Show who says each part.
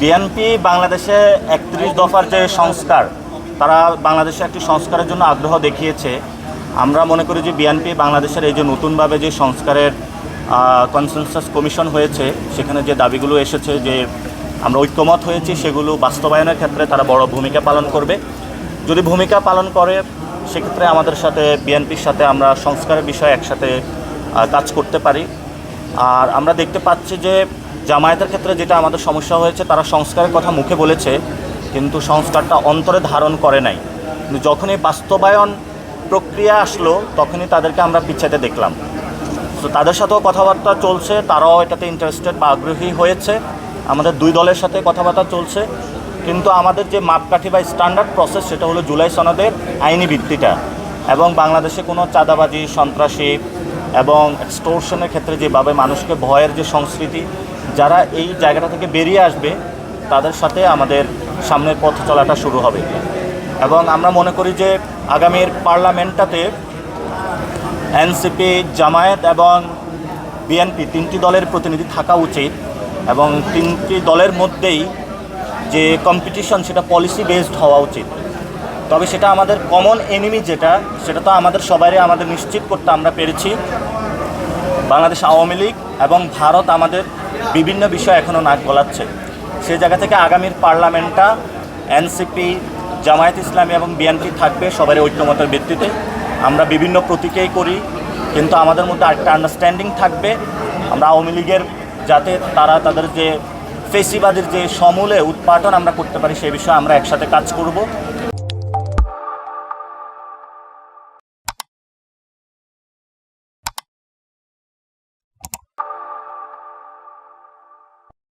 Speaker 1: BNP বাংলাদেশে একত্রিশ দফার যে সংস্কার, তারা বাংলাদেশে একটি সংস্কারের জন্য আগ্রহ দেখিয়েছে। আমরা মনে করি যে বিএনপি বাংলাদেশের এই যে নতুনভাবে যে সংস্কারের কনসেনসাস কমিশন হয়েছে, সেখানে যে দাবিগুলো এসেছে যে আমরা ঐক্যমত হয়েছি, সেগুলো বাস্তবায়নের ক্ষেত্রে তারা বড় ভূমিকা পালন করবে। যদি ভূমিকা পালন করে, সেক্ষেত্রে আমাদের সাথে, বিএনপির সাথে আমরা সংস্কারের বিষয়ে একসাথে কাজ করতে পারি। আর আমরা দেখতে পাচ্ছি যে জামায়াতের ক্ষেত্রে যেটা আমাদের সমস্যা হয়েছে, তারা সংস্কারের কথা মুখে বলেছে, কিন্তু সংস্কারটা অন্তরে ধারণ করে নাই। কিন্তু যখনই বাস্তবায়ন প্রক্রিয়া আসলো, তখনই তাদেরকে আমরা পিছাতে দেখলাম। তো তাদের সাথেও কথাবার্তা চলছে, তারাও এটাতে ইন্টারেস্টেড বা আগ্রহী হয়েছে। আমাদের দুই দলের সাথে কথাবার্তা চলছে। কিন্তু আমাদের যে মাপকাঠি বা স্ট্যান্ডার্ড প্রসেস সেটা হলো জুলাই সনদের আইনি ভিত্তিটা। এবং বাংলাদেশে কোনো চাঁদাবাজি, সন্ত্রাসী এবং এক্সটোরশনের ক্ষেত্রে যেভাবে মানুষকে ভয়ের যে সংস্কৃতি, যারা এই জায়গাটা থেকে বেরিয়ে আসবে, তাদের সাথে আমাদের সামনের পথ চলাটা শুরু হবে। এবং আমরা মনে করি যে আগামীর পার্লামেন্টটাতে এনসিপি, জামায়াত এবং বিএনপি তিনটি দলের প্রতিনিধি থাকা উচিত এবং তিনটি দলের মধ্যেই যে কম্পিটিশন সেটা পলিসি বেসড হওয়া উচিত। তবে সেটা আমাদের কমন এনিমি যেটা, সেটা তো আমাদের সবারই আমাদের নিশ্চিত করতে আমরা পেরেছি। বাংলাদেশ আওয়ামী লীগ এবং ভারত আমাদের বিভিন্ন বিষয় এখনও নাক গলাচ্ছে। সেই জায়গা থেকে আগামীর পার্লামেন্টটা এনসিপি, জামায়াত ইসলামী এবং বিএনপি থাকবে সবারই ঐক্যমতের ভিত্তিতে। আমরা বিভিন্ন প্রতীকেই করি, কিন্তু আমাদের মধ্যে একটা আন্ডারস্ট্যান্ডিং থাকবে। আমরা আওয়ামী লীগের যাতে তারা তাদের যে ফেসিবাদের যে সমূলে উৎপাটন আমরা করতে পারি সেই বিষয়ে আমরা একসাথে কাজ করব।